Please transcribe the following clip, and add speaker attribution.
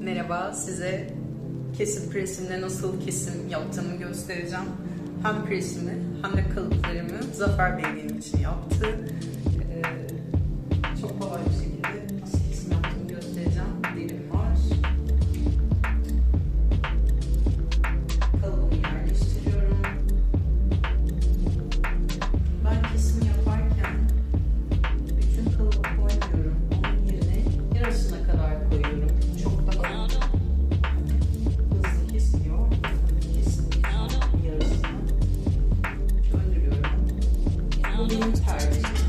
Speaker 1: Merhaba, size kesim presimle nasıl kesim yaptığımı göstereceğim. Hem presimi hem de kalıplarımı Zafer Bey benim için yaptı. surrounding tired.